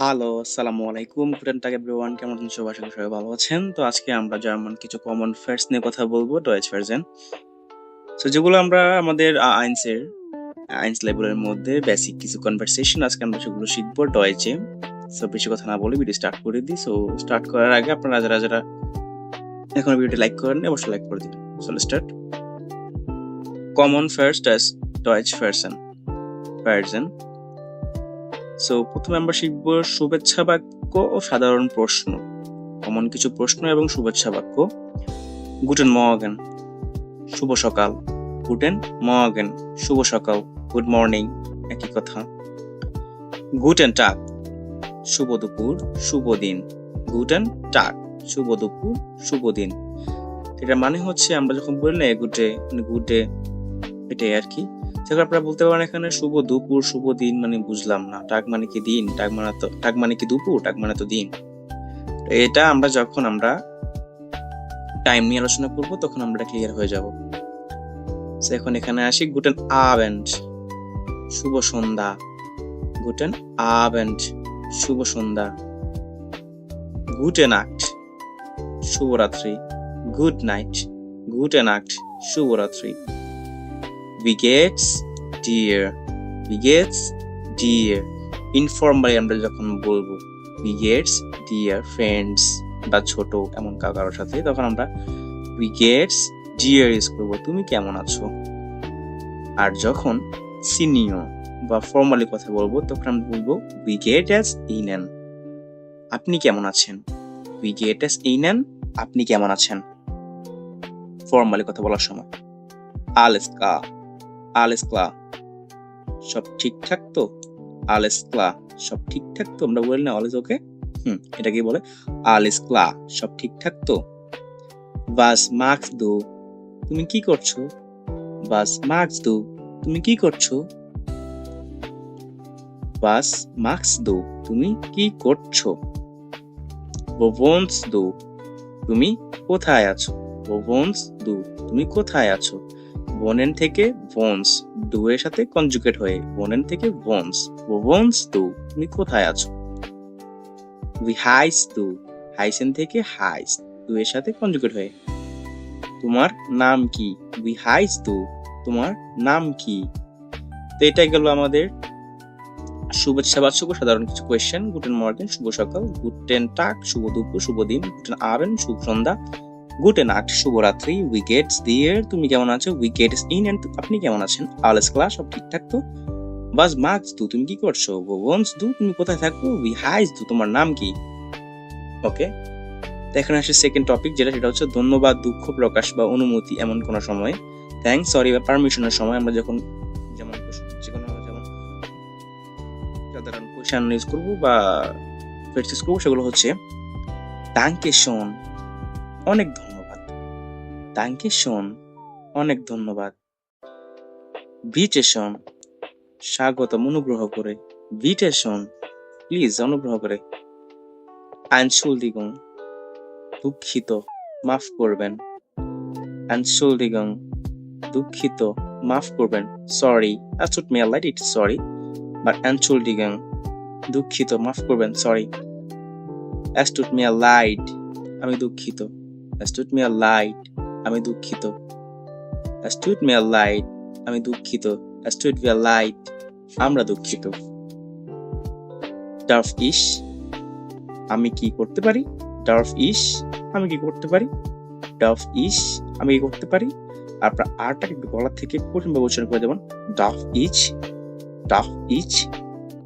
Hello, সালামু আলাইকুম। গুডেন টাগ everyone কেমন আছেন সবাই? আশা সবাই ভালো আছেন। তো আজকে আমরা জার্মান কিছু কমন ফ্রেজ নিয়ে কথা বলব, ডয়েচ ভার্সন। সো যেগুলো আমরা আমাদের আইনসের আইনস লেভেলের মধ্যে বেসিক কিছু কনভারসেশন আজকে আমরা সেগুলো শিখব ডয়েচে। সো বেশি কথা না বলে ভিডিও স্টার্ট করে দিই। সো স্টার্ট করার আগে আপনারা যারা, যারা এখনও ভিডিওটি লাইক করেননি অবশ্যই লাইক করে দিন so start. Common first Deutsch version version so প্রথমে আমরা শিখব শুভেচ্ছা বাক্য ও সাধারণ প্রশ্ন। কমন কিছু প্রশ্ন এবং শুভেচ্ছা বাক্য। গুটেন মর্গেন শুভ সকাল। গুটেন মর্গেন শুভ সকাল। গুড মর্নিং একই কথা। গুটেন টাক শুভ দুপুর, শুভ দিন। গুটেন টাক শুভ দুপুর, শুভ দিন। এটা মানে হচ্ছে আমরা যখন বলি না গুডে গুডে এটাই আর কি। সেখানে আপনারা বলতে পারেন এখানে শুভ দুপুর, শুভ দিন মানে বুঝলাম না। টাক মানে কি দিন? টাক মানে তো টাক মানে কি দুপুর? টাক মানে তো দিন। এটা আমরা যখন আমরা টাইম নিয়ে আলোচনা করব, তখন আমরা ক্লিয়ার হয়ে যাব। এখন এখানে আসি গুটেন আবেন্ড শুভ সন্ধ্যা। গুটেন আবেন্ড শুভ সন্ধ্যা। গুটেন আক্ট শুভরাত্রি গুড নাইট গুটেন আক্ট শুভরাত্রি বিগেটস ডিয়ার বিগেটস ডিয়ার ইনফর্মালি আমরা যখন বলব বিগেটস ডিয়ার ফ্রেন্ডস বা ছোট এমন কারোর সাথে, তখন আমরা বিগেটস ডিয়ার ইউজ করব। তুমি কেমন আছো? আর যখন সিনিয়র বা ফর্মালি কথা বলব, তখন আমরা বলব বিগেট অ্যাস ইনেন আপনি কেমন আছেন? বিগেট অ্যাস ইনেন আপনি কেমন আছেন? ফর্মালি কথা বলার সময়। আলেস কা আলেস ক্লা। সব ঠিকঠাক তো? আলেস ক্লা, সব ঠিকঠাক তো? আমরা বলি না অলেস ওকে? হুম এটা কি বলে আলেস ক্লা, সব ঠিকঠাক তো? বাস মার্কস দো। তুমি কি করছ? বাস মার্কস দো। তুমি কি করছ? বাস মার্কস দো। তুমি কি করছ? বোভন্স দো। তুমি কোথায় আছো? বোভন্স দো। তুমি কোথায় আছো? বোনেন থেকে ভোনস ডু এর সাথে কনজুগেট হয়ে বোনেন থেকে ভোনস ভোনস দু, তুমি কোথায় আছো? উই হাইস দু হাইসেন থেকে হাইস দু এর সাথে কনজুগেট হয়ে। তোমার নাম কি? উই হাইস দু, তোমার নাম কি? তো এটা গেল আমাদের শুভেচ্ছা বাচক ও সাধারণ কিছু কোয়েশ্চেন গুটেন মর্গেন শুভ সকাল গুটেন টাক শুভ দুপুর, শুভ দিন গুটেন আবেন শুভ সন্ধ্যা। গুড নাট শুভরাত্রি উই উইকেটস দিয়ের তুমি কেমন আছো? উইকেটস ইন এন্ড আপনি কেমন আছেন? আলেস ক্লাস, সব ঠিকঠাক তো? বাস, মার্কস দু, তুমি কি করছ? ভবনস দু, তুমি কোথায় থাকো? উই হাইস দু, তোমার নাম কি? ওকে, তো এখানে আসে সেকেন্ড টপিক যেটা, সেটা হচ্ছে ধন্যবাদ, দুঃখ, প্রকাশ বা অনুমতি, এমন কোনো সময়। থ্যাঙ্কস সরি বা পারমিশনের সময় আমরা যখন, যেমন যে কোনো যেমন সাধারণ কোয়েশন ইউজ করব বা ফ্রেজ ইউজ করব, সেগুলো হচ্ছে ডাঙ্কে শোন অনেক ধন্যবাদ দাঙ্কে শোন অনেক ধন্যবাদ। ভিটেশন স্বাগতম, অনুগ্রহ করে। ভিটেশন প্লিজ অনুগ্রহ করে। আনশুলদিগং দুঃখিত, মাফ করবেন। আনশুলদিগং দুঃখিত, মাফ করবেন। সরি আচুট মে লাইট ইট সরি বাট আনশুলদিগং দুঃখিত, মাফ করবেন সরি অ্যাস্টুট মে লাইট আমি দুঃখিত। Tut mir leid. আমি দুঃখিত tut mir leid. আমি দুঃখিত tut mir leid. আমরা দুঃখিত ডার্ফ ich? আমি কি করতে পারি ডার্ফ ich? আমি কি করতে পারি Darf ich? আমি কি করতে পারি আপনার আরটাকে গলা থেকে কঠিন উচ্চারণ করে দেবেন Darf ich? Darf ich?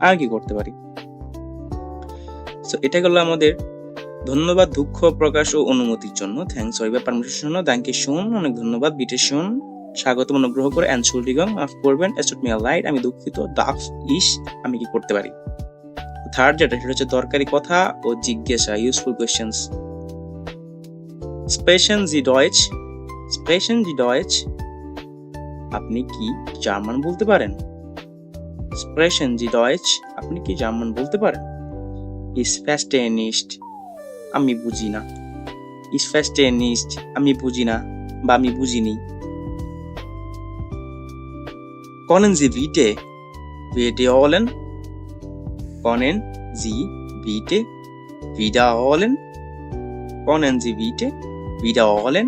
আমি কি করতে পারি সো এটা গেল আমাদের ধন্যবাদ, দুঃখ, প্রকাশ ও অনুমতির জন্য। থ্যাংকস বা পারমিশনের জন্য থ্যাংক শুন অনেক ধন্যবাদ, বিটে শুন স্বাগত অনুগ্রহ করে অ্যানসুলডিগং মাফ করবেন এস্টুট মিয়া লাইট আমি দুঃখিত, দাফ, ইস, আমি কি করতে পারি? থার্ড যেটা, সেটা হচ্ছে দরকারি কথা ও জিজ্ঞাসা ইউজফুল কোয়েশ্চেন্স স্পেশন জি ডয়েচ স্পেশন জি ডয়েচ আপনি কি জার্মান বলতে পারেন? স্পেশন জি ডয়েচ আপনি কি জার্মান বলতে পারেন? ইস ফ্যাস্টেনিস্ট আমি বুঝি না। ইস ফ্যাস্টেনিস্ট আমি বুঝি না বা আমি বুঝিনি। কনেন জি ভিটে ভিটে হলেন কনেন জি ভিটে, ভিডা হলেন কনেন জি ভিটে, ভিডা হলেন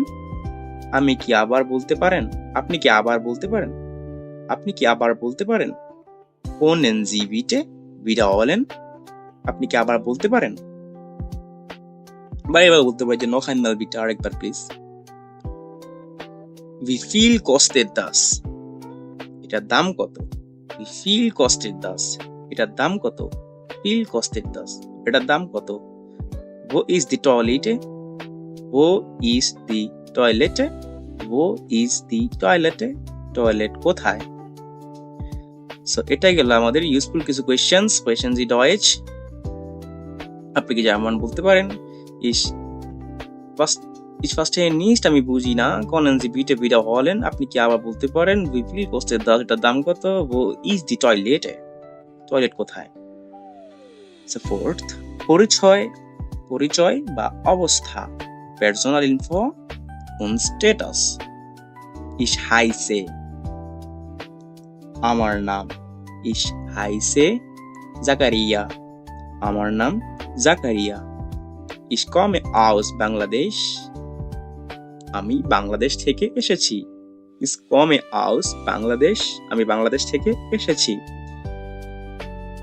আমি কি আবার বলতে পারেন? আপনি কি আবার বলতে পারেন? আপনি কি আবার বলতে পারেন? কোন এনজিবিটে বিড়া হলেন আপনি কি আবার বলতে পারেন? বাইবেল বলতে পারে যে নখাইন নাল আরেকবার প্লিজ উই ফিল কস্টের দাস এটার দাম কত উই ফিল কস্টের দাস এটার দাম কত ফিল কস্টের দাস এটার দাম কত ও ইজ দি টয়লেটে ও ইজ দি টয়লেটে ও ইজ দি টয়লেটে টয়লেট কোথায় সো এটাই গেল আমাদের ইউজফুল কিছু কোয়েশ্চেন্স কোয়েশ্চেন্স ইড ওয়েজ আপনি কি জার্মান বলতে পারেন ইস ইস ফার্স্ট নিস্ট আমি বুঝি না। কনেন জি বিটে বিটা হলেন, আপনি কি আবার বলতে পারেন উইকলি কোস্টের দাম এটার দাম কত? ও ইজ দি টয়লেট টয়লেট কোথায়? ফোর্থ পরিচয় পরিচয় বা অবস্থা। Personal info und status ich heiße আমার নাম ich heiße জাকারিয়া। আমার নাম Zakaria. Ich komme aus Bangladesh আমি বাংলাদেশ থেকে এসেছি ich komme aus বাংলাদেশ আমি বাংলাদেশ থেকে এসেছি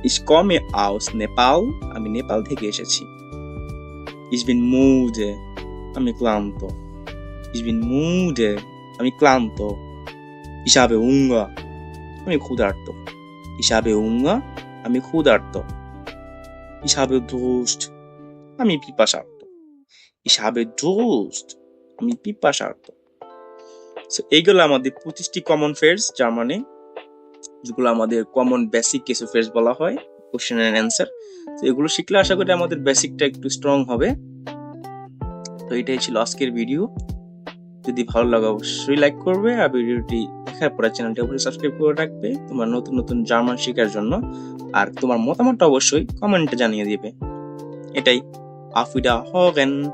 ich komme aus নেপাল আমি নেপাল থেকে এসেছি ich bin müde আমি ক্লান্ত ich bin müde আমি ক্লান্ত habe Hunger আমি ক্ষুধার্ত habe Hunger আমি ক্ষুধার্ত habe Durst আমি পিপাসার্ত ich habe Durst আমি পিপাসার্ত সো এইগুলো আমাদের পঁচিশটি কমন ফেয়ার্স যার মানে যেগুলো আমাদের কমন বেসিক কিছু ফেয়ার্স বলা হয় কোশ্চেন এন্ড অ্যান্সার তো এগুলো শিখলে আশা করি আমাদের বেসিকটা একটু স্ট্রং হবে। তো এটাই ছিল আজকের ভিডিও যদি ভালো লাগে অবশ্যই লাইক করবে আর ভিডিওটি দেখার পরে চ্যানেলটি অবশ্যই সাবস্ক্রাইব করে রাখবে। তোমার নতুন নতুন জার্মান শেখার জন্য। আর তোমার মতামতটা অবশ্যই কমেন্টে জানিয়ে দিবে। এটাই। Auf Wiederhören!